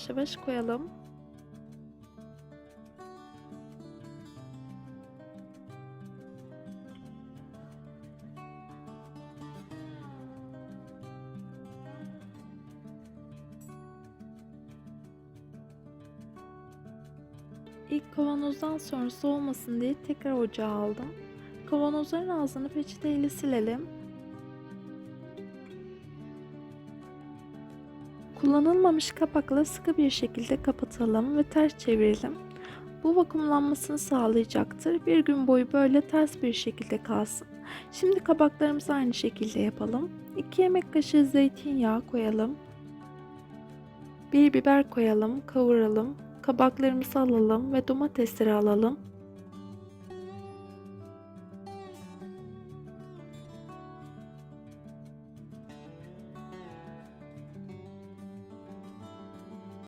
yavaş yavaş koyalım. İlk kavanozdan sonra soğumasın diye tekrar ocağa aldım. Kavanozların ağzını peçeteyle silelim. Kullanılmamış kapakla sıkı bir şekilde kapatalım ve ters çevirelim. Bu vakumlanmasını sağlayacaktır. Bir gün boyu böyle ters bir şekilde kalsın. Şimdi kabaklarımızı aynı şekilde yapalım. 2 yemek kaşığı zeytinyağı koyalım. Bir biber koyalım, kavuralım. Kabaklarımızı alalım ve domatesleri alalım.